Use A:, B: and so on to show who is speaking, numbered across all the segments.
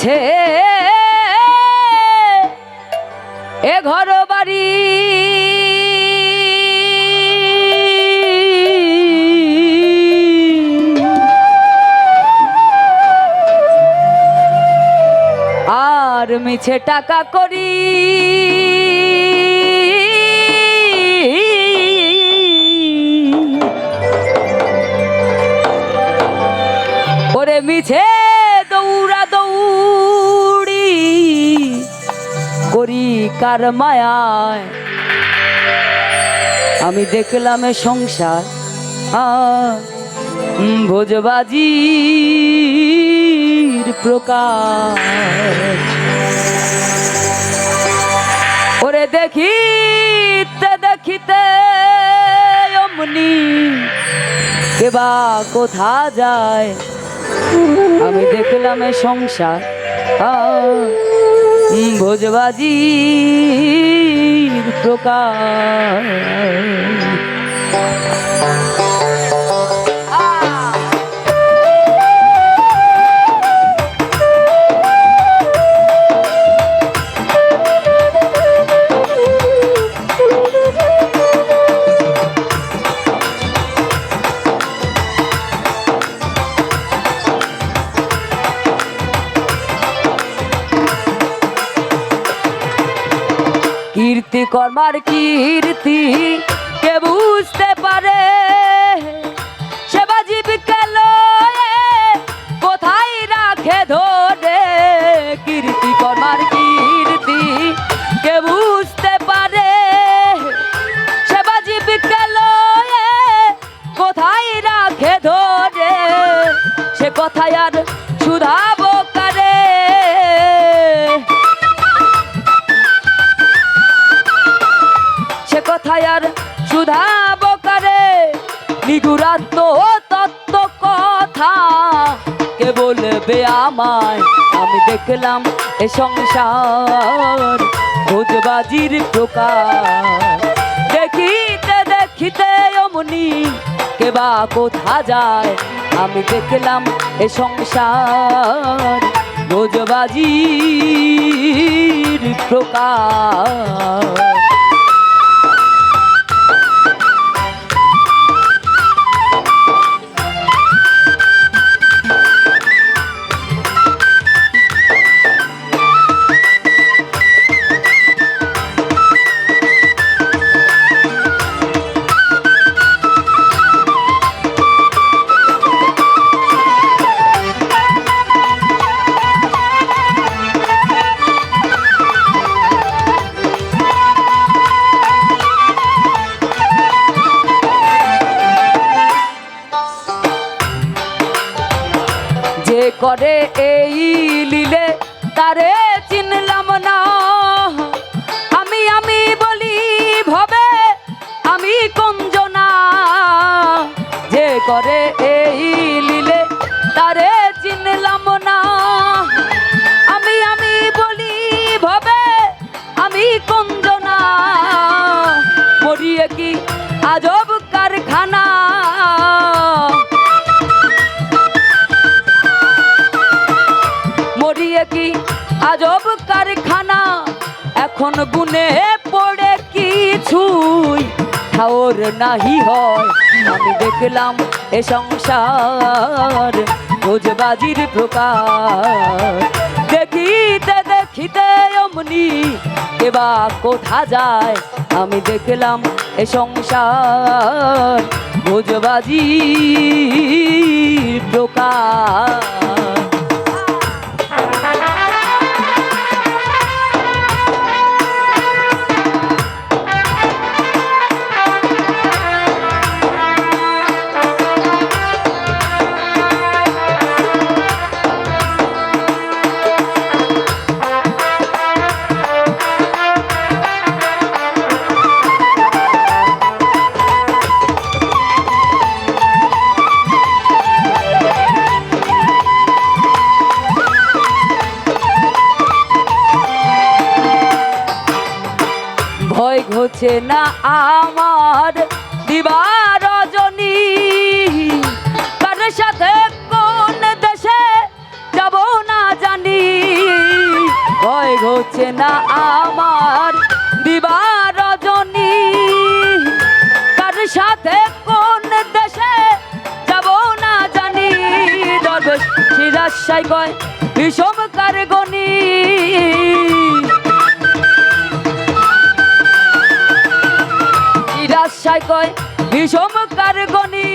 A: মিছে এ ঘর বাড়ি আর মিছে টাকা করি। করি মায়ায়। আমি দেখলাম সংসার ভোজবাজির প্রকার ওরে দেখিতে দেখিতে অমনি কেবা কোথা যায়? আমি দেখলাম সংসার আহ, উম, ভোজবাজির প্রকার কীর্তি কর্মার কীর্তি, কে বুঝতে পারে? সেবা জীবিকা লয়ে কোথায় রাখে ধরে কীর্তি কর্মার কীর্তি, কে বুঝতে পারে? সেবা জীবিকা লয়ে কোথায় রাখে ধরে সে কথায় আর শুধাবো কথায় আর সুধা নিগুরাত্ম তত্ত্ব কথা। কে বলবে আমায়? আমি দেখলাম এ সংসার ভোজবাজির প্রকার। দেখিতে দেখিতে অমনি কে বা কোথা যায়? আমি দেখলাম এ সংসার ভোজবাজির প্রকার। করে এই লীলে তারে চিনলাম না। আমি আমি বলি ভবে আমি কঞ্জনা যে করে এখন গুনে পড়ে কিছুই ঠাওর নাহি হয়। আমি দেখলাম এ সংসার ভোজবাজির প্রকার। দেখিতে দেখিতে অমনি এবা কোথা যায়? আমি দেখলাম এ সংসার ভোজবাজির প্রকার। ঘুছে না আমার দিবা রজনী। কার সাথে কোন দেশে যাব না জানি। ভয় হচ্ছে না আমার দিবা রজনী। কার সাথে কোন দেশে যাব না জানি। দরবেশ শিরাশাই কয়, বিষম কার গণি? রাজশাই কয় বিষম কার গণি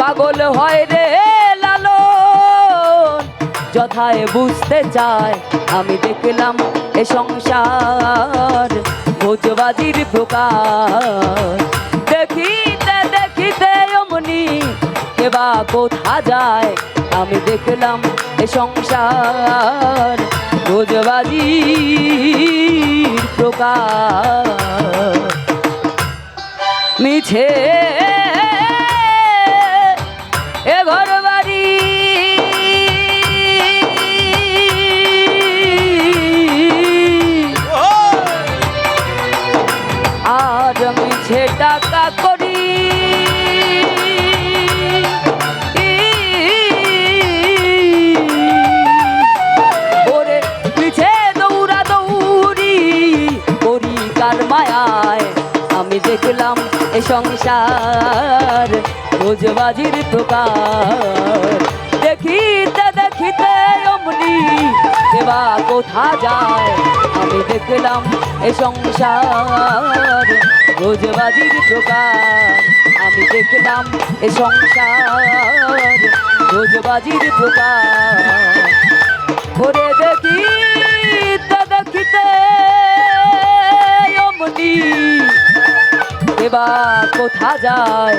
A: পাগল হয় রে লালন। যথায় বুঝতে চায়, আমি দেখলাম এ সংসার ভোজবাজির প্রকার। দেখিতে দেখিতে অমনি কেবা কোথা যায়, আমি দেখলাম এ সংসার ভোজবাজির প্রকার। মিছে দেখলাম এ সংসার, রোজবাজির প্রকার। দেখিতে দেখিতে অমনি দেবা কোথা যায়? আমি দেখলাম এ সংসার, রোজবাজির প্রকার। আমি দেখলাম এ সংসার, রোজবাজির প্রকার। ওরে দেখিতে দেখিতে এবা কোথা যায়?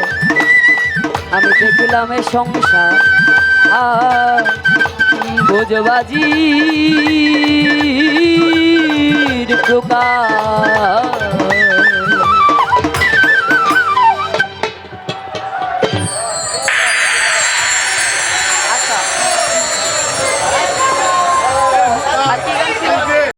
A: আমি দেখলাম এ সংসার বোঝবাজি প্রকার।